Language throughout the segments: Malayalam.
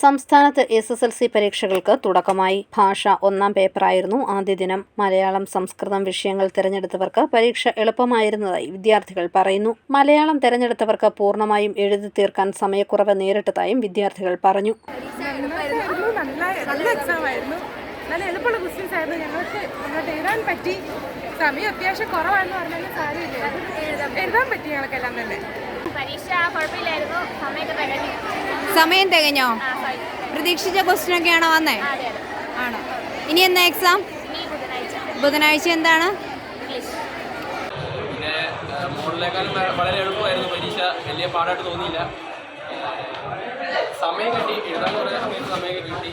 സംസ്ഥാനത്ത് എസ് എസ് എൽ സി പരീക്ഷകൾക്ക് തുടക്കമായി. ഭാഷ ഒന്നാം പേപ്പറായിരുന്നു ആദ്യ ദിനം. മലയാളം സംസ്കൃതം വിഷയങ്ങൾ തിരഞ്ഞെടുത്തവർക്ക് പരീക്ഷ എളുപ്പമായിരുന്നതായി വിദ്യാർത്ഥികൾ പറയുന്നു. മലയാളം തിരഞ്ഞെടുത്തവർക്ക് പൂർണമായും എഴുതി തീർക്കാൻ സമയക്കുറവ് നേരിട്ടതായും വിദ്യാർത്ഥികൾ പറഞ്ഞു. നല്ല എളുപ്പമുള്ള ക്വസ്റ്റ്യൻസ് ആയിരുന്നു. ഞങ്ങൾക്ക് എഴുതാൻ പറ്റി. സമയം അത്യാവശ്യം കുറവാണെന്ന് സാരമില്ല. എഴുതാൻ പറ്റി ഞങ്ങൾക്കെല്ലാം തന്നെ. പരീക്ഷ കുഴപ്പമില്ലായിരുന്നു. സമയമൊക്കെ തികഞ്ഞു. സമയം തികഞ്ഞോ? പ്രതീക്ഷിച്ച ക്വസ്റ്റ്യൻ ഒക്കെയാണോ വന്നേ ആണോ? ഇനി എന്നാ എക്സാം ബുധനാഴ്ച. എന്താണ്? പിന്നെ മോഡലിനേക്കാളും വളരെ എളുപ്പമായിരുന്നു പരീക്ഷ. വലിയ പാടായിട്ട് തോന്നിയില്ല. സമയം കിട്ടി. എഴുതാൻ കുറേ സമയത്ത് സമയം കിട്ടി.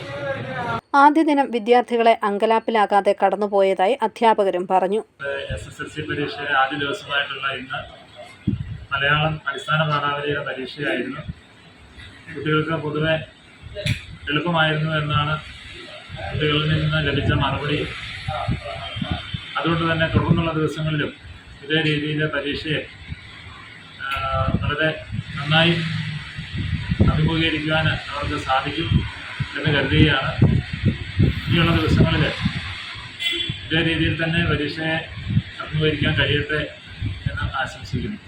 ആദ്യ ദിനം വിദ്യാർത്ഥികളെ അങ്കലാപ്പിലാകാതെ കടന്നുപോയതായി അധ്യാപകരും പറഞ്ഞു. എസ് എസ് എൽ സി പരീക്ഷയുടെ ആദ്യ ദിവസമായിട്ടുള്ള ഇന്ന് മലയാളം അടിസ്ഥാന പാഠാവലിയുടെ പരീക്ഷയായിരുന്നു. കുട്ടികൾക്ക് പൊതുവെ എളുപ്പമായിരുന്നു എന്നാണ് കുട്ടികളിൽ നിന്ന് ലഭിച്ച മറുപടി. അതുകൊണ്ട് തന്നെ തുടർന്നുള്ള ദിവസങ്ങളിലും ഇതേ രീതിയിൽ പരീക്ഷയെ വളരെ നന്നായി അഭിമുഖീകരിക്കുവാൻ അവർക്ക് സാധിക്കും എന്ന് കരുതുകയാണ്. ഇനിയുള്ള ദിവസങ്ങളിൽ ഇതേ രീതിയിൽ തന്നെ പരീക്ഷയെ അഭിമുഖീകരിക്കാൻ കഴിയട്ടെ എന്ന് ആശംസിക്കുന്നു.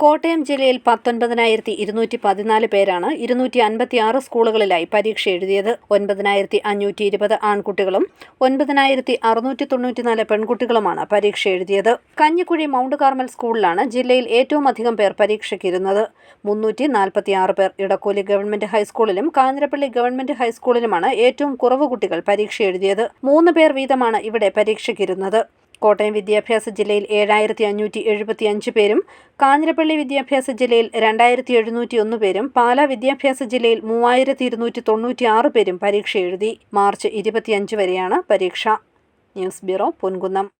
കോട്ടയം ജില്ലയിൽ പത്തൊൻപതിനായിരത്തി ഇരുന്നൂറ്റി പതിനാല് പേരാണ് ഇരുന്നൂറ്റി അൻപത്തി ആറ് സ്കൂളുകളിലായി പരീക്ഷ എഴുതിയത്. ഒൻപതിനായിരത്തി അഞ്ഞൂറ്റി ഇരുപത് ആൺകുട്ടികളും ഒൻപതിനായിരത്തി അറുന്നൂറ്റി തൊണ്ണൂറ്റിനാല് പെൺകുട്ടികളുമാണ് പരീക്ഷ എഴുതിയത്. കഞ്ഞിക്കുഴി മൗണ്ട് കാർമൽ സ്കൂളിലാണ് ജില്ലയിൽ ഏറ്റവും അധികം പേർ പരീക്ഷയ്ക്കിരുന്നത്. മുന്നൂറ്റി നാൽപ്പത്തി ആറ് പേർ ഇടക്കോലി ഗവൺമെന്റ് ഹൈസ്കൂളിലും കാഞ്ഞിരപ്പള്ളി ഗവൺമെന്റ് ഹൈസ്കൂളിലുമാണ് ഏറ്റവും കുറവ് കുട്ടികൾ പരീക്ഷ എഴുതിയത്. മൂന്ന് പേർ വീതമാണ് ഇവിടെ പരീക്ഷയ്ക്കിരുന്നത്. കോട്ടയം വിദ്യാഭ്യാസ ജില്ലയിൽ ഏഴായിരത്തി അഞ്ഞൂറ്റി എഴുപത്തി അഞ്ച് പേരും കാഞ്ഞിരപ്പള്ളി വിദ്യാഭ്യാസ ജില്ലയിൽ രണ്ടായിരത്തി എഴുന്നൂറ്റി ഒന്ന് പേരും പാലാ വിദ്യാഭ്യാസ ജില്ലയിൽ മൂവായിരത്തി ഇരുന്നൂറ്റി തൊണ്ണൂറ്റി ആറ് പേരും പരീക്ഷ എഴുതി മാർച്ച് ഇരുപത്തിയഞ്ച് വരെയാണ് പരീക്ഷ. News bureau Ponkunnam.